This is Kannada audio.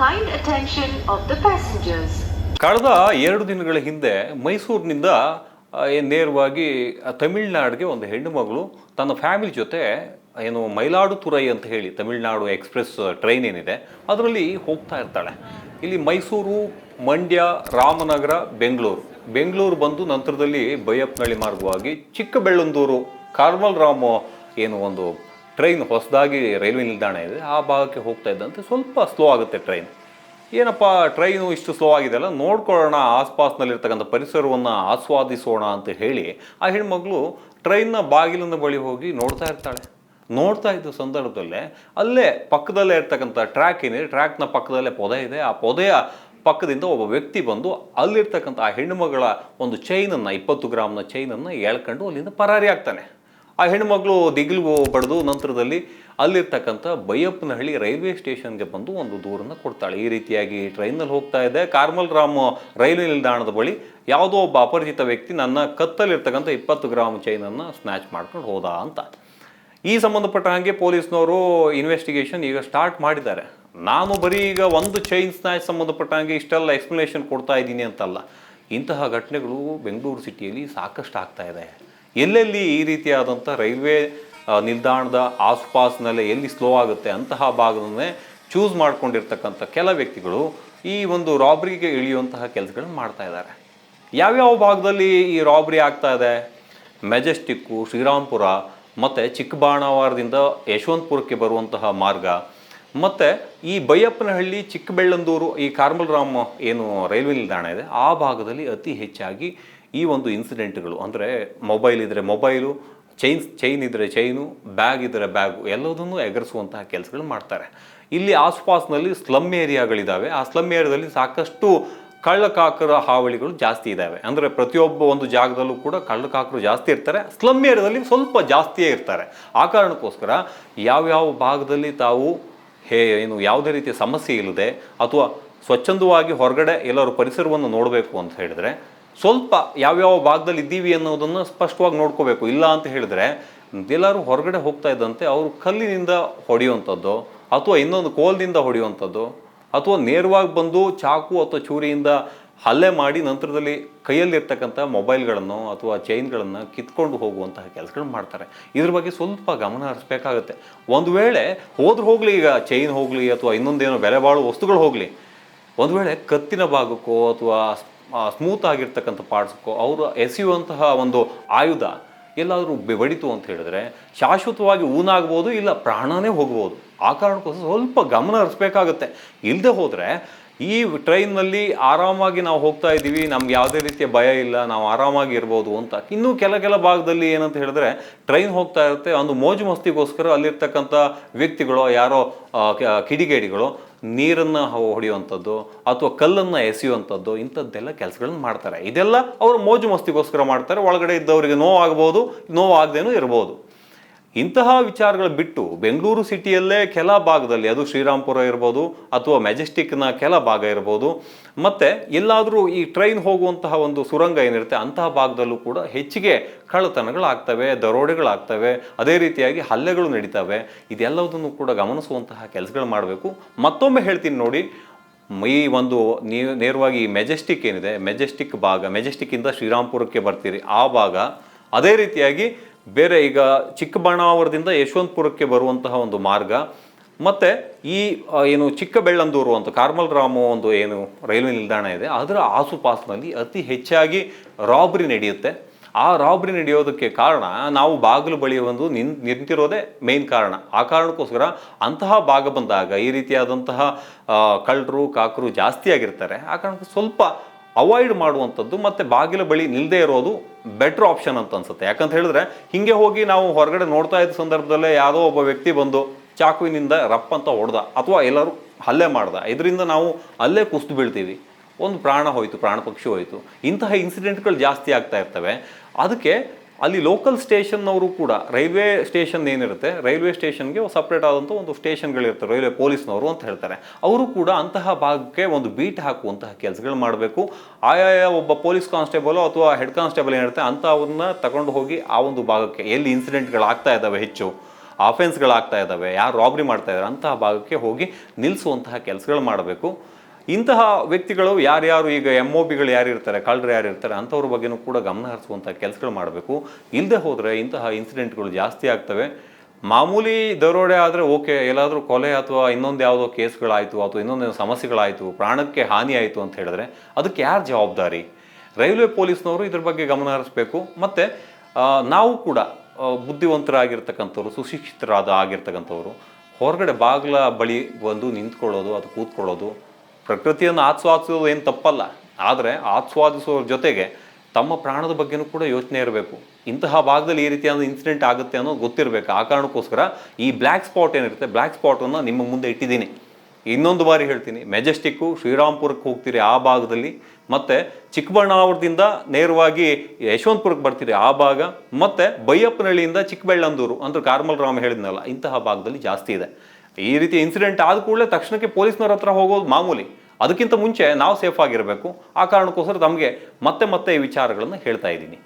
kind attention of the passengers. ಕಳೆದ ಎರಡು ದಿನಗಳ ಹಿಂದೆ ಮೈಸೂರಿನಿಂದ ನೇರವಾಗಿ ತಮಿಳ್ನಾಡಿಗೆ ಒಂದು ಹೆಣ್ಣು ಮಗಳು ತನ್ನ ಫ್ಯಾಮಿಲಿ ಜೊತೆ, ಏನು, ಮೈಲಾಡುತುರೈ ಅಂತ ಹೇಳಿ, ತಮಿಳ್ನಾಡು ಎಕ್ಸ್ಪ್ರೆಸ್ ಟ್ರೈನ್ ಏನಿದೆ, ಅದರಲ್ಲಿ ಹೋಗ್ತಾ ಇರ್ತಾಳೆ ಇಲ್ಲಿ ಮೈಸೂರು, ಮಂಡ್ಯ, ರಾಮನಗರ, ಬೆಂಗಳೂರು ಬೆಂಗಳೂರು ಬಂದು ನಂತರದಲ್ಲಿ ಬೈಯಪ್ಪನಹಳ್ಳಿ ಮಾರ್ಗವಾಗಿ ಚಿಕ್ಕಬೆಳ್ಳಂದೂರು, ಕಾರ್ಮಲ್ ರಾಮ್, ಏನು, ಒಂದು ಟ್ರೈನ್ ಹೊಸದಾಗಿ ರೈಲ್ವೆ ನಿಲ್ದಾಣ ಇದೆ, ಆ ಭಾಗಕ್ಕೆ ಹೋಗ್ತಾ ಇದ್ದಂತೆ ಸ್ವಲ್ಪ ಸ್ಲೋ ಆಗುತ್ತೆ ಟ್ರೈನ್. ಏನಪ್ಪ, ಟ್ರೈನು ಇಷ್ಟು ಸ್ಲೋ ಆಗಿದೆಯಲ್ಲ ನೋಡ್ಕೊಳ್ಳೋಣ, ಆಸ್ಪಾಸ್ನಲ್ಲಿರ್ತಕ್ಕಂಥ ಪರಿಸರವನ್ನು ಆಸ್ವಾದಿಸೋಣ ಅಂತ ಹೇಳಿ ಆ ಹೆಣ್ಮಗಳು ಟ್ರೈನ್ನ ಬಾಗಿಲಿನ ಬಳಿ ಹೋಗಿ ನೋಡ್ತಾ ಇರ್ತಾಳೆ. ನೋಡ್ತಾ ಇದ್ದ ಸಂದರ್ಭದಲ್ಲೇ ಅಲ್ಲೇ ಪಕ್ಕದಲ್ಲೇ ಇರ್ತಕ್ಕಂಥ ಟ್ರ್ಯಾಕ್ ಏನಿದೆ, ಟ್ರ್ಯಾಕ್ನ ಪಕ್ಕದಲ್ಲೇ ಪೊದೆ ಇದೆ. ಆ ಪೊದೆಯ ಪಕ್ಕದಿಂದ ಒಬ್ಬ ವ್ಯಕ್ತಿ ಬಂದು ಅಲ್ಲಿರ್ತಕ್ಕಂಥ ಆ ಹೆಣ್ಣುಮಗಳ ಒಂದು ಚೈನನ್ನು, ಇಪ್ಪತ್ತು ಗ್ರಾಮ್ನ ಚೈನನ್ನು ಎಳ್ಕೊಂಡು ಅಲ್ಲಿಂದ ಪರಾರಿ ಆಗ್ತಾನೆ. ಆ ಹೆಣ್ಮಗಳು ದಿಗಿಲ್ಗೆ ಬಡ್ದು ನಂತರದಲ್ಲಿ ಅಲ್ಲಿರ್ತಕ್ಕಂಥ ಬೈಯಪ್ಪನಹಳ್ಳಿ ರೈಲ್ವೆ ಸ್ಟೇಷನ್ಗೆ ಬಂದು ಒಂದು ದೂರನ್ನು ಕೊಡ್ತಾಳೆ. ಈ ರೀತಿಯಾಗಿ ಟ್ರೈನಲ್ಲಿ ಹೋಗ್ತಾ ಇದೆ. ಕಾರ್ಮಲ್ ರಾಮ್ ರೈಲ್ವೆ ನಿಲ್ದಾಣದ ಬಳಿ ಯಾವುದೋ ಒಬ್ಬ ಅಪರಿಚಿತ ವ್ಯಕ್ತಿ ನನ್ನ ಕತ್ತಲ್ಲಿರ್ತಕ್ಕಂಥ ಇಪ್ಪತ್ತು ಗ್ರಾಮ್ ಚೈನನ್ನು ಸ್ನ್ಯಾಚ್ ಮಾಡ್ಕೊಂಡು ಹೋದ ಅಂತ. ಈ ಸಂಬಂಧಪಟ್ಟ ಹಾಗೆ ಪೊಲೀಸ್ನವರು ಇನ್ವೆಸ್ಟಿಗೇಷನ್ ಈಗ ಸ್ಟಾರ್ಟ್ ಮಾಡಿದ್ದಾರೆ. ನಾನು ಬರೀ ಈಗ ಒಂದು ಚೈನ್ ಸ್ನ್ಯಾಚ್ ಸಂಬಂಧಪಟ್ಟ ಹಾಗೆ ಇಷ್ಟೆಲ್ಲ ಎಕ್ಸ್ಪ್ಲನೇಷನ್ ಕೊಡ್ತಾ ಇದ್ದೀನಿ ಅಂತಲ್ಲ. ಇಂತಹ ಘಟನೆಗಳು ಬೆಂಗಳೂರು ಸಿಟಿಯಲ್ಲಿ ಸಾಕಷ್ಟು ಆಗ್ತಾ ಇದೆ. ಎಲ್ಲೆಲ್ಲಿ ಈ ರೀತಿಯಾದಂಥ ರೈಲ್ವೆ ನಿಲ್ದಾಣದ ಆಸುಪಾಸಿನಲ್ಲೇ ಎಲ್ಲಿ ಸ್ಲೋ ಆಗುತ್ತೆ ಅಂತಹ ಭಾಗದನ್ನೇ ಚೂಸ್ ಮಾಡ್ಕೊಂಡಿರ್ತಕ್ಕಂಥ ಕೆಲ ವ್ಯಕ್ತಿಗಳು ಈ ಒಂದು ರಾಬ್ರಿಗೆ ಇಳಿಯುವಂತಹ ಕೆಲಸಗಳನ್ನು ಮಾಡ್ತಾ ಇದ್ದಾರೆ. ಯಾವ್ಯಾವ ಭಾಗದಲ್ಲಿ ಈ ರಾಬ್ರಿ ಆಗ್ತಾ ಇದೆ? ಮೆಜೆಸ್ಟಿಕ್ಕು ಶ್ರೀರಾಮ್ಪುರ ಮತ್ತು ಚಿಕ್ಕಬಾಣವಾರದಿಂದ ಯಶವಂತಪುರಕ್ಕೆ ಬರುವಂತಹ ಮಾರ್ಗ, ಮತ್ತು ಈ ಬೈಯಪ್ಪನಹಳ್ಳಿ, ಚಿಕ್ಕಬೆಳ್ಳಂದೂರು, ಈ ಕಾರ್ಮಲ್ ರಾಮ್ ಏನು ರೈಲ್ವೆ ನಿಲ್ದಾಣ ಇದೆ, ಆ ಭಾಗದಲ್ಲಿ ಅತಿ ಹೆಚ್ಚಾಗಿ ಈ ಒಂದು ಇನ್ಸಿಡೆಂಟ್ಗಳು ಅಂದರೆ ಮೊಬೈಲ್ ಇದ್ದರೆ ಮೊಬೈಲು ಚೈನ್ ಚೈನ್ ಇದ್ದರೆ ಚೈನು ಬ್ಯಾಗ್ ಇದ್ದರೆ ಬ್ಯಾಗು ಎಲ್ಲದನ್ನೂ ಎಗರಿಸುವಂತಹ ಕೆಲಸಗಳು ಮಾಡ್ತಾರೆ. ಇಲ್ಲಿ ಆಸ್ಪಾಸ್ನಲ್ಲಿ ಸ್ಲಮ್ ಏರಿಯಾಗಳಿದ್ದಾವೆ ಆ ಸ್ಲಮ್ ಏರಿಯಾದಲ್ಲಿ ಸಾಕಷ್ಟು ಕಳ್ಳಕಾಕರ ಹಾವಳಿಗಳು ಜಾಸ್ತಿ ಇದ್ದಾವೆ ಅಂದರೆ ಪ್ರತಿಯೊಬ್ಬ ಒಂದು ಜಾಗದಲ್ಲೂ ಕೂಡ ಕಳ್ಳಕಾಕರು ಜಾಸ್ತಿ ಇರ್ತಾರೆ. ಸ್ಲಮ್ ಏರಿಯಾದಲ್ಲಿ ಸ್ವಲ್ಪ ಜಾಸ್ತಿಯೇ ಇರ್ತಾರೆ. ಆ ಕಾರಣಕ್ಕೋಸ್ಕರ ಯಾವ್ಯಾವ ಭಾಗದಲ್ಲಿ ತಾವು ಹೇ, ಏನು ಯಾವುದೇ ರೀತಿಯ ಸಮಸ್ಯೆ ಇಲ್ಲದೆ ಅಥವಾ ಸ್ವಚ್ಛಂದವಾಗಿ ಹೊರಗಡೆ ಎಲ್ಲರೂ ಪರಿಸರವನ್ನು ನೋಡಬೇಕು ಅಂತ ಹೇಳಿದ್ರೆ ಸ್ವಲ್ಪ ಯಾವ್ಯಾವ ಭಾಗದಲ್ಲಿ ಇದ್ದೀವಿ ಅನ್ನೋದನ್ನು ಸ್ಪಷ್ಟವಾಗಿ ನೋಡ್ಕೋಬೇಕು. ಇಲ್ಲ ಅಂತ ಹೇಳಿದ್ರೆ, ಎಲ್ಲರೂ ಹೊರಗಡೆ ಹೋಗ್ತಾ ಇದ್ದಂತೆ ಅವರು ಕಲ್ಲಿನಿಂದ ಹೊಡೆಯುವಂಥದ್ದು, ಅಥವಾ ಇನ್ನೊಂದು ಕೋಲ್ನಿಂದ ಹೊಡೆಯುವಂಥದ್ದು, ಅಥವಾ ನೇರವಾಗಿ ಬಂದು ಚಾಕು ಅಥವಾ ಚೂರಿಯಿಂದ ಹಲ್ಲೆ ಮಾಡಿ ನಂತರದಲ್ಲಿ ಕೈಯಲ್ಲಿರ್ತಕ್ಕಂಥ ಮೊಬೈಲ್ಗಳನ್ನು ಅಥವಾ ಚೈನ್ಗಳನ್ನು ಕಿತ್ಕೊಂಡು ಹೋಗುವಂತಹ ಕೆಲಸಗಳು ಮಾಡ್ತಾರೆ. ಇದ್ರ ಬಗ್ಗೆ ಸ್ವಲ್ಪ ಗಮನ ಹರಿಸ್ಬೇಕಾಗತ್ತೆ. ಒಂದು ವೇಳೆ ಹೋದ್ರೆ ಹೋಗಲಿ, ಈಗ ಚೈನ್ ಹೋಗಲಿ ಅಥವಾ ಇನ್ನೊಂದೇನೋ ಬೆಲೆ ಬಾಳುವ ವಸ್ತುಗಳು ಹೋಗಲಿ, ಒಂದು ವೇಳೆ ಕತ್ತಿನ ಭಾಗಕ್ಕೋ ಅಥವಾ ಸ್ಮೂತ್ ಆಗಿರ್ತಕ್ಕಂಥ ಪಾರ್ಟ್ಸ್ಗೂ ಅವರು ಎಸೆಯುವಂತಹ ಒಂದು ಆಯುಧ ಎಲ್ಲಾದರೂ ಬೆಬಡಿತು ಅಂತ ಹೇಳಿದ್ರೆ ಶಾಶ್ವತವಾಗಿ ಊನಾಗ್ಬೋದು ಇಲ್ಲ ಪ್ರಾಣನೇ ಹೋಗ್ಬೋದು. ಆ ಕಾರಣಕ್ಕೋಸ್ಕರ ಸ್ವಲ್ಪ ಗಮನ ಹರಿಸ್ಬೇಕಾಗತ್ತೆ. ಇಲ್ಲದೆ ಹೋದರೆ ಈ ಟ್ರೈನ್ನಲ್ಲಿ ಆರಾಮಾಗಿ ನಾವು ಹೋಗ್ತಾ ಇದ್ದೀವಿ, ನಮ್ಗೆ ಯಾವುದೇ ರೀತಿಯ ಭಯ ಇಲ್ಲ, ನಾವು ಆರಾಮಾಗಿ ಇರ್ಬೋದು ಅಂತ. ಇನ್ನೂ ಕೆಲ ಕೆಲ ಭಾಗದಲ್ಲಿ ಏನಂತ ಹೇಳಿದ್ರೆ ಟ್ರೈನ್ ಹೋಗ್ತಾ ಇರುತ್ತೆ. ಒಂದು ಮೋಜು ಮಸ್ತಿಗೋಸ್ಕರ ಅಲ್ಲಿರ್ತಕ್ಕಂಥ ವ್ಯಕ್ತಿಗಳು, ಯಾರೋ ಕಿಡಿಗೇಡಿಗಳು ನೀರನ್ನು ಹೊಡೆಯುವಂಥದ್ದು ಅಥವಾ ಕಲ್ಲನ್ನು ಎಸೆಯುವಂಥದ್ದು ಇಂಥದ್ದೆಲ್ಲ ಕೆಲಸಗಳನ್ನ ಮಾಡ್ತಾರೆ. ಇದೆಲ್ಲ ಅವರು ಮೋಜು ಮಸ್ತಿಗೋಸ್ಕರ ಮಾಡ್ತಾರೆ. ಒಳಗಡೆ ಇದ್ದವರಿಗೆ ನೋವಾಗ್ಬೋದು, ನೋವಾಗದೇನೂ ಇರ್ಬೋದು. ಇಂತಹ ವಿಚಾರಗಳು ಬಿಟ್ಟು ಬೆಂಗಳೂರು ಸಿಟಿಯಲ್ಲೇ ಕೆಲ ಭಾಗದಲ್ಲಿ, ಅದು ಶ್ರೀರಾಮ್ಪುರ ಇರ್ಬೋದು ಅಥವಾ ಮೆಜೆಸ್ಟಿಕ್ನ ಕೆಲ ಭಾಗ ಇರ್ಬೋದು, ಮತ್ತು ಎಲ್ಲಾದರೂ ಈ ಟ್ರೈನ್ ಹೋಗುವಂತಹ ಒಂದು ಸುರಂಗ ಏನಿರುತ್ತೆ, ಅಂತಹ ಭಾಗದಲ್ಲೂ ಕೂಡ ಹೆಚ್ಚಿಗೆ ಕಳ್ಳತನಗಳಾಗ್ತವೆ, ದರೋಡೆಗಳಾಗ್ತವೆ, ಅದೇ ರೀತಿಯಾಗಿ ಹಲ್ಲೆಗಳು ನಡೀತವೆ. ಇದೆಲ್ಲದನ್ನು ಕೂಡ ಗಮನಿಸುವಂತಹ ಕೆಲಸಗಳು ಮಾಡಬೇಕು. ಮತ್ತೊಮ್ಮೆ ಹೇಳ್ತೀನಿ ನೋಡಿ, ಈ ಒಂದು ನೀವು ನೇರವಾಗಿ ಮೆಜೆಸ್ಟಿಕ್ ಏನಿದೆ, ಮೆಜೆಸ್ಟಿಕ್ ಭಾಗ ಮೆಜೆಸ್ಟಿಕ್ಕಿಂದ ಶ್ರೀರಾಮ್ಪುರಕ್ಕೆ ಬರ್ತೀರಿ, ಆ ಭಾಗ ಅದೇ ರೀತಿಯಾಗಿ ಬೇರೆ ಈಗ ಚಿಕ್ಕಬಣ್ಣಾವರದಿಂದ ಯಶವಂತಪುರಕ್ಕೆ ಬರುವಂತಹ ಒಂದು ಮಾರ್ಗ. ಮತ್ತು ಈ ಏನು ಚಿಕ್ಕಬೆಳ್ಳಂದೂರು ಅಂತ ಕಾರ್ಮಲ್ ರಾಮು ಒಂದು ಏನು ರೈಲ್ವೆ ನಿಲ್ದಾಣ ಇದೆ, ಅದರ ಆಸುಪಾಸಿನಲ್ಲಿ ಅತಿ ಹೆಚ್ಚಾಗಿ ರಾಬ್ರಿ ನಡೆಯುತ್ತೆ. ಆ ರಾಬ್ರಿ ನಡೆಯೋದಕ್ಕೆ ಕಾರಣ ನಾವು ಬಾಗಿಲು ಬಳಿ ಒಂದು ನಿನ್, ನಿಂತಿರೋದೇ ಮೇನ್ ಕಾರಣ. ಆ ಕಾರಣಕ್ಕೋಸ್ಕರ ಅಂತಹ ಭಾಗ ಬಂದಾಗ ಈ ರೀತಿಯಾದಂತಹ ಕಳ್ಳರು, ಕಾಕರು ಜಾಸ್ತಿ ಆಗಿರ್ತಾರೆ. ಆ ಕಾರಣಕ್ಕೆ ಸ್ವಲ್ಪ ಅವಾಯ್ಡ್ ಮಾಡುವಂಥದ್ದು, ಮತ್ತು ಬಾಗಿಲ ಬಳಿ ನಿಲ್ಲದೆ ಇರೋದು ಬೆಟ್ರ್ ಆಪ್ಷನ್ ಅಂತ ಅನ್ಸುತ್ತೆ. ಯಾಕಂತ ಹೇಳಿದ್ರೆ, ಹಿಂಗೆ ಹೋಗಿ ನಾವು ಹೊರಗಡೆ ನೋಡ್ತಾ ಇದ್ದ ಸಂದರ್ಭದಲ್ಲೇ ಯಾವುದೋ ಒಬ್ಬ ವ್ಯಕ್ತಿ ಬಂದು ಚಾಕುವಿನಿಂದ ರಪ್ ಅಂತ ಹೊಡೆದ. ಅಥವಾ ಎಲ್ಲರೂ ಹಲ್ಲೆ ಮಾಡ್ದ. ಇದರಿಂದ ನಾವು ಅಲ್ಲೇ ಕುಸ್ದು ಬೀಳ್ತೀವಿ. ಒಂದು ಪ್ರಾಣ ಹೋಯಿತು, ಪ್ರಾಣ ಪಕ್ಷಿ ಹೋಯಿತು. ಇಂತಹ ಇನ್ಸಿಡೆಂಟ್ಗಳು ಜಾಸ್ತಿ ಆಗ್ತಾ ಇರ್ತವೆ. ಅದಕ್ಕೆ ಅಲ್ಲಿ ಲೋಕಲ್ ಸ್ಟೇಷನ್ನವರು ಕೂಡ ರೈಲ್ವೆ ಸ್ಟೇಷನ್ ಏನಿರುತ್ತೆ ರೈಲ್ವೆ ಸ್ಟೇಷನ್ಗೆ ಸಪ್ರೇಟ್ ಆದಂಥ ಒಂದು ಸ್ಟೇಷನ್ಗಳಿರ್ತವೆ ರೈಲ್ವೆ ಪೊಲೀಸ್ನವರು ಅಂತ ಹೇಳ್ತಾರೆ. ಅವರು ಕೂಡ ಅಂತಹ ಭಾಗಕ್ಕೆ ಒಂದು ಬೀಟ್ ಹಾಕುವಂತಹ ಕೆಲಸಗಳು ಮಾಡಬೇಕು. ಆಯಾಯ ಒಬ್ಬ ಪೊಲೀಸ್ ಕಾನ್ಸ್ಟೇಬಲ್ ಅಥವಾ ಹೆಡ್ ಕಾನ್ಸ್ಟೇಬಲ್ ಏನಿರುತ್ತೆ ಅಂಥವನ್ನ ತಗೊಂಡು ಹೋಗಿ ಆ ಒಂದು ಭಾಗಕ್ಕೆ ಎಲ್ಲಿ ಇನ್ಸಿಡೆಂಟ್ಗಳು ಆಗ್ತಾ ಇದ್ದಾವೆ ಹೆಚ್ಚು ಆಫೆನ್ಸ್ಗಳಾಗ್ತಾ ಇದ್ದಾವೆ ಯಾರು ರಾಬ್ರಿ ಮಾಡ್ತಾ ಇದ್ದಾರೆ ಅಂತಹ ಭಾಗಕ್ಕೆ ಹೋಗಿ ನಿಲ್ಲಿಸುವಂತಹ ಕೆಲಸಗಳು ಮಾಡಬೇಕು. ಇಂತಹ ವ್ಯಕ್ತಿಗಳು ಯಾರ್ಯಾರು ಈಗ ಎಂ ಒ ಬಿಗಳು ಯಾರಿರ್ತಾರೆ, ಕಳ್ಳರು ಯಾರಿರ್ತಾರೆ, ಅಂಥವ್ರ ಬಗ್ಗೆನೂ ಕೂಡ ಗಮನ ಹರಿಸುವಂಥ ಕೆಲಸಗಳು ಮಾಡಬೇಕು. ಇಲ್ಲದೆ ಹೋದರೆ ಇಂತಹ ಇನ್ಸಿಡೆಂಟ್ಗಳು ಜಾಸ್ತಿ ಆಗ್ತವೆ. ಮಾಮೂಲಿ ದರೋಡೆ ಆದರೆ ಓಕೆ, ಎಲ್ಲಾದರೂ ಕೊಲೆ ಅಥವಾ ಇನ್ನೊಂದು ಯಾವುದೋ ಕೇಸ್ಗಳಾಯಿತು ಅಥವಾ ಇನ್ನೊಂದು ಸಮಸ್ಯೆಗಳಾಯಿತು, ಪ್ರಾಣಕ್ಕೆ ಹಾನಿ ಆಯಿತು ಅಂತ ಹೇಳಿದ್ರೆ ಅದಕ್ಕೆ ಯಾರು ಜವಾಬ್ದಾರಿ? ರೈಲ್ವೆ ಪೊಲೀಸ್ನವರು ಇದ್ರ ಬಗ್ಗೆ ಗಮನ ಹರಿಸ್ಬೇಕು. ಮತ್ತು ನಾವು ಕೂಡ ಬುದ್ಧಿವಂತರಾಗಿರ್ತಕ್ಕಂಥವ್ರು, ಸುಶಿಕ್ಷಿತರಾದ ಆಗಿರ್ತಕ್ಕಂಥವ್ರು, ಹೊರಗಡೆ ಬಾಗಿಲ ಬಳಿ ಬಂದು ನಿಂತ್ಕೊಳ್ಳೋದು, ಅದು ಕೂತ್ಕೊಳ್ಳೋದು ಪ್ರಕೃತಿಯನ್ನು ಆಸ್ವಾದಿಸೋದು ಏನು ತಪ್ಪಲ್ಲ. ಆದರೆ ಆಸ್ವಾದಿಸುವ ಜೊತೆಗೆ ತಮ್ಮ ಪ್ರಾಣದ ಬಗ್ಗೆನೂ ಕೂಡ ಯೋಚನೆ ಇರಬೇಕು. ಇಂತಹ ಭಾಗದಲ್ಲಿ ಈ ರೀತಿಯಾದ ಇನ್ಸಿಡೆಂಟ್ ಆಗುತ್ತೆ ಅನ್ನೋದು ಗೊತ್ತಿರಬೇಕು. ಆ ಕಾರಣಕ್ಕೋಸ್ಕರ ಈ ಬ್ಲ್ಯಾಕ್ ಸ್ಪಾಟ್ ಏನಿರುತ್ತೆ ಬ್ಲ್ಯಾಕ್ ಸ್ಪಾಟನ್ನು ನಿಮ್ಮ ಮುಂದೆ ಇಟ್ಟಿದ್ದೀನಿ. ಇನ್ನೊಂದು ಬಾರಿ ಹೇಳ್ತೀನಿ ಮೆಜೆಸ್ಟಿಕ್ಕು ಶ್ರೀರಾಮ್ಪುರಕ್ಕೆ ಹೋಗ್ತೀರಿ ಆ ಭಾಗದಲ್ಲಿ. ಮತ್ತು ಚಿಕ್ಕಬಳ್ಳಾಪುರದಿಂದ ನೇರವಾಗಿ ಯಶವಂತಪುರಕ್ಕೆ ಬರ್ತೀರಿ ಆ ಭಾಗ. ಮತ್ತು ಬೈಯಪ್ಪನಹಳ್ಳಿಯಿಂದ ಚಿಕ್ಕಬಳ್ಳಂದೂರು ಅಂದ್ರೆ ಕಾರ್ಮಲ್ ರಾಮ್ ಹೇಳಿದ್ನಲ್ಲ, ಇಂತಹ ಭಾಗದಲ್ಲಿ ಜಾಸ್ತಿ ಇದೆ. ಈ ರೀತಿ ಇನ್ಸಿಡೆಂಟ್ ಆದ ಕೂಡಲೇ ತಕ್ಷಣಕ್ಕೆ ಪೊಲೀಸ್ನವ್ರ ಹತ್ರ ಹೋಗೋದು ಮಾಮೂಲಿ. ಅದಕ್ಕಿಂತ ಮುಂಚೆ ನಾವು ಸೇಫ್ ಆಗಿರಬೇಕು. ಆ ಕಾರಣಕ್ಕೋಸ್ಕರ ತಮಗೆ ಮತ್ತೆ ಮತ್ತೆ ಈ ವಿಚಾರಗಳನ್ನು ಹೇಳ್ತಾ ಇದ್ದೀನಿ.